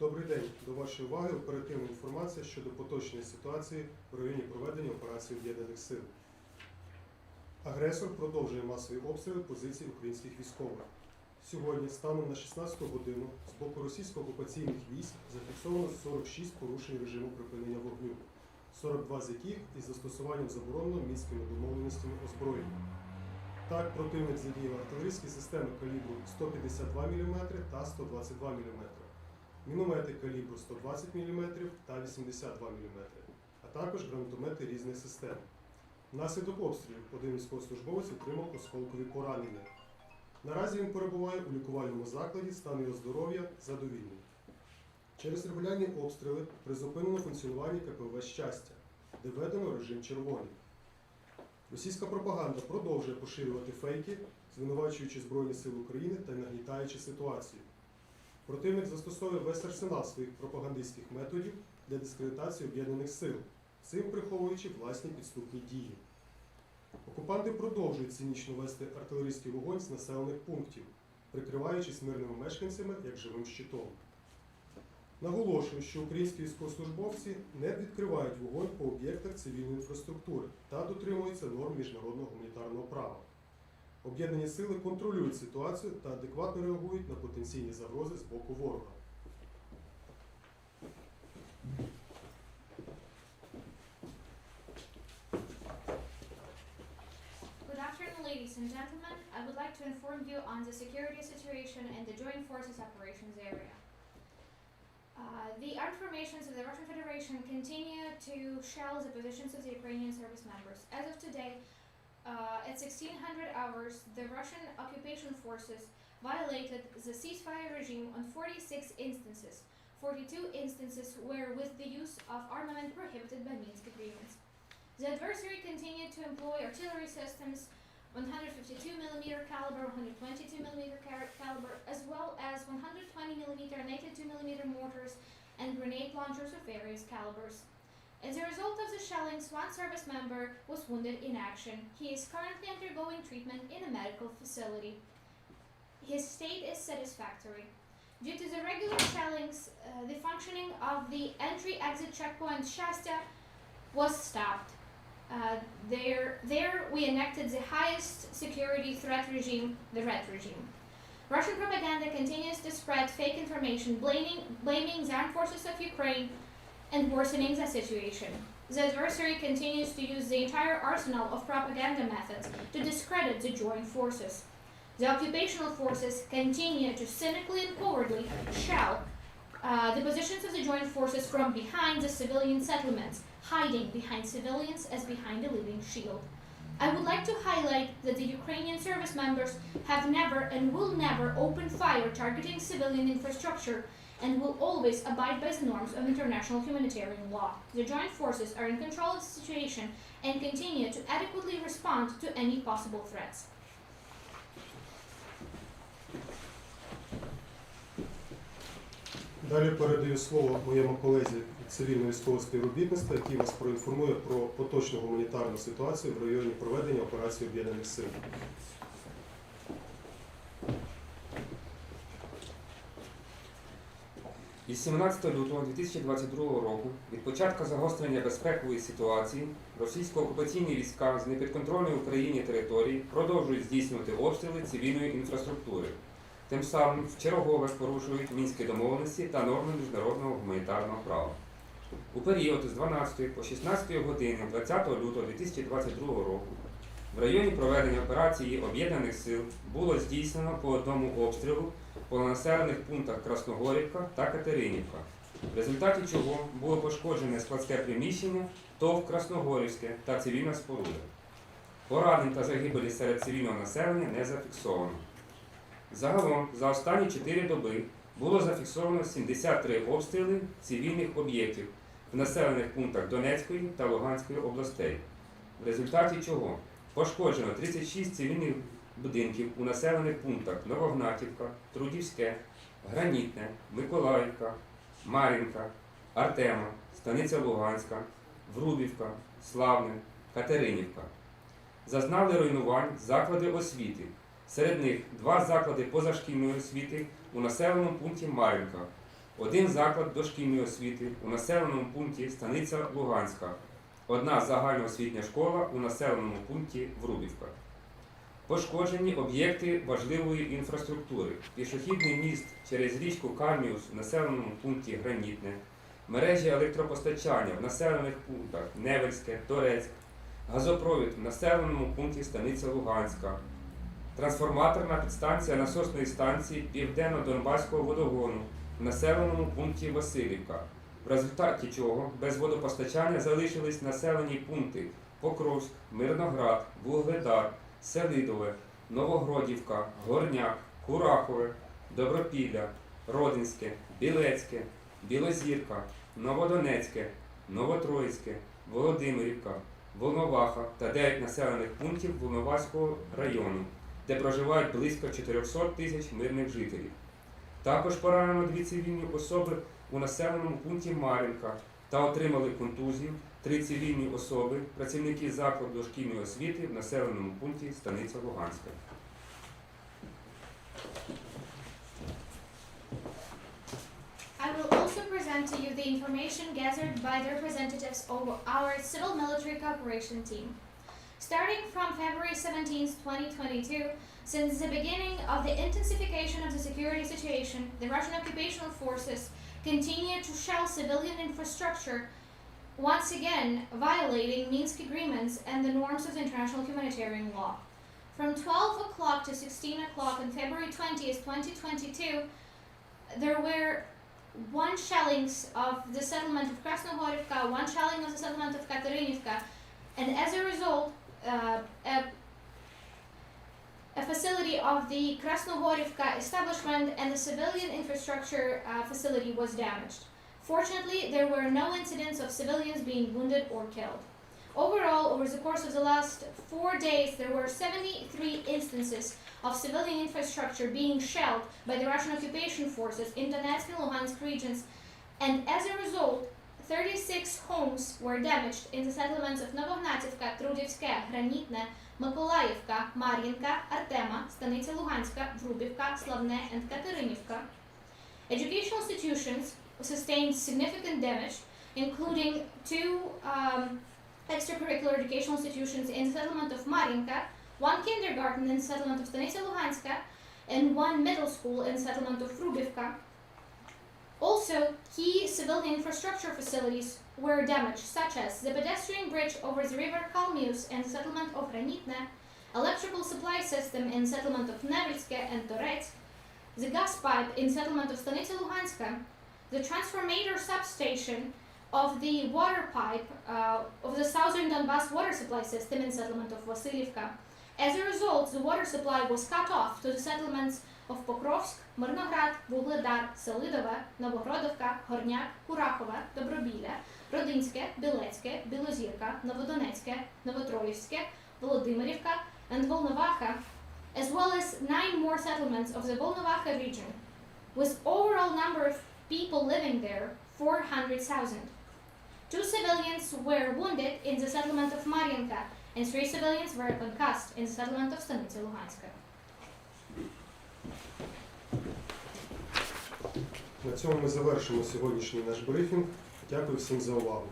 Добрий день. До вашої уваги оперативна інформація щодо поточної ситуації в районі проведення операції Об'єднаних Сил. Агресор продовжує масові обстріли позицій українських військових. Сьогодні, станом на 16 годину, з боку російсько-окупаційних військ зафіксовано 46 порушень режиму припинення вогню, 42 з яких із застосуванням забороненого мінськими домовленостями озброєння. Так, противник задіяв артилерійські системи калібру 152 мм та 122 мм міномети калібру 120 мм та 82 мм, а також гранатомети різних систем. Внаслідок обстрілів один військовослужбовець отримав осколкові поранення. Наразі він перебуває у лікувальному закладі, стан його здоров'я задовільний. Через регулярні обстріли призупинено функціонування КПВ щастя, де введено режим червоний. Російська пропаганда продовжує поширювати фейки, звинувачуючи Збройні Сили України та нагнітаючи ситуацію. Противник застосовує весь арсенал своїх пропагандистських методів для дискредитації об'єднаних сил, цим приховуючи власні підступні дії. Окупанти продовжують цинічно вести артилерійський вогонь з населених пунктів, прикриваючись мирними мешканцями як живим щитом. Наголошую, що українські військовослужбовці не відкривають вогонь по об'єктах цивільної інфраструктури та дотримуються норм міжнародного гуманітарного права. Об'єднані сили контролюють ситуацію та адекватно реагують на потенційні загрози з боку ворога. Good afternoon, ladies and gentlemen. I would like to inform you on the security situation in the Joint Forces Operations area. Uh, the armed formations of the Russian Federation continue to shell the positions of the Ukrainian service members. As of today, uh, at 1600 hours, the Russian occupation forces violated the ceasefire regime on 46 instances. 42 instances were with the use of armament prohibited by Minsk agreements. The adversary continued to employ artillery systems 152 mm caliber, 122 mm caliber, as well as 120 mm and 82 mm mortars and grenade launchers of various calibers. As a result of the shellings, one service member was wounded in action. He is currently undergoing treatment in a medical facility. His state is satisfactory. Due to the regular shellings, uh, the functioning of the entry-exit checkpoint Shasta was stopped. Uh, there, there we enacted the highest security threat regime, the red regime. Russian propaganda continues to spread fake information, blaming, blaming the armed forces of Ukraine and worsening the situation. The adversary continues to use the entire arsenal of propaganda methods to discredit the joint forces. The occupational forces continue to cynically and cowardly shell uh, the positions of the joint forces from behind the civilian settlements, hiding behind civilians as behind a living shield. I would like to highlight that the Ukrainian service members have never and will never open fire targeting civilian infrastructure and will always abide by the norms of international humanitarian law. The joint forces are in control of the situation and continue to adequately respond to any possible threats. Далі передаю слово моєму колезі від цивільного військового співробітництва, який вас проінформує про поточну гуманітарну ситуацію в районі проведення операції Об'єднаних Сил. Із 17 лютого 2022 року від початку загострення безпекової ситуації російсько-окупаційні війська з непідконтрольної Україні території продовжують здійснювати обстріли цивільної інфраструктури. Тим самим вчергове порушують мінські домовленості та норми міжнародного гуманітарного права. У період з 12 по 16 години 20 лютого 2022 року в районі проведення операції Об'єднаних сил було здійснено по одному обстрілу по населених пунктах Красногорівка та Катеринівка, в результаті чого було пошкоджене складське приміщення, ТОВ Красногорівське та цивільна споруда. Поранень та загибелі серед цивільного населення не зафіксовано. Загалом за останні 4 доби було зафіксовано 73 обстріли цивільних об'єктів в населених пунктах Донецької та Луганської областей, в результаті чого пошкоджено 36 цивільних будинків у населених пунктах Новогнатівка, Трудівське, Гранітне, Миколаївка, Мар'їнка, Артема, Станиця Луганська, Врубівка, Славне, Катеринівка. Зазнали руйнувань заклади освіти. Серед них два заклади позашкільної освіти у населеному пункті Мар'їнка, один заклад дошкільної освіти у населеному пункті Станиця Луганська, одна загальноосвітня школа у населеному пункті Врубівка. Пошкоджені об'єкти важливої інфраструктури, пішохідний міст через річку Карміус в населеному пункті Гранітне, мережі електропостачання в населених пунктах Невельське, Торецьк, газопровід в населеному пункті Станиця Луганська, трансформаторна підстанція насосної станції Південно-Донбаського водогону в населеному пункті Васильівка, в результаті чого без водопостачання залишились населені пункти Покровськ, Мирноград, Вугледар, Селидове, Новогродівка, Горняк, Курахове, Добропілля, Родинське, Білецьке, Білозірка, Новодонецьке, Новотроїцьке, Володимирівка, Волноваха та 9 населених пунктів Волноваського району, де проживають близько 400 тисяч мирних жителів. Також поранено дві цивільні особи у населеному пункті Мар'їнка та отримали контузію три цивільні особи, працівники закладу дошкільної освіти в населеному пункті Станиця Луганська. I will also present to you the information gathered by the representatives of our Civil Military Cooperation team. Starting from February 17, 2022, since the beginning of the intensification of the security situation, the Russian occupational forces continue to shell civilian infrastructure, once again violating Minsk agreements and the norms of international humanitarian law. From 12 o'clock to 16 o'clock on February 20th, 2022, there were one shellings of the settlement of Krasnohorivka, one shelling of the settlement of Katerinivka, and as a result, uh, a, a facility of the Krasnohorivka establishment and the civilian infrastructure uh, facility was damaged. Fortunately, there were no incidents of civilians being wounded or killed. Overall, over the course of the last four days, there were 73 instances of civilian infrastructure being shelled by the Russian occupation forces in Donetsk and Luhansk regions, and as a result, 36 homes were damaged in the settlements of Novognativka, Trudivske, Granitne, Mykolaivka, Mar'їnka, Artema, Stanica Luhanska, Vrubivka, Slavne, and Katerinivka. Educational institutions sustained significant damage, including two um, extracurricular educational institutions in the settlement of Mar'їnka, one kindergarten in the settlement of Stanica Luhanska, and one middle school in the settlement of Vrubivka. Also, key civil infrastructure facilities were damaged, such as the pedestrian bridge over the river Kalmius and settlement of Ranitne, electrical supply system in settlement of Nevelske and Toretsk, the gas pipe in settlement of Stanitsa Luhanska, the transformator substation of the water pipe uh, of the southern Donbas water supply system in settlement of Vasilyevka. As a result, the water supply was cut off to the settlements of Покровськ, Мирноград, Вугледар, Селидове, Новогродовка, Горняк, Курахове, Добробілля, Родинське, Білецьке, Білозірка, Новодонецьке, Новотроївське, Володимирівка, and Volnovacha, as well as nine more settlements of the Volnovacha region, with overall number of people living there 400,000. Two civilians were wounded in the settlement of Mar'їnka, and three civilians were concussed in the settlement of Stanitsa Luhanska. На цьому ми завершимо сьогоднішній наш брифінг. Дякую всім за увагу.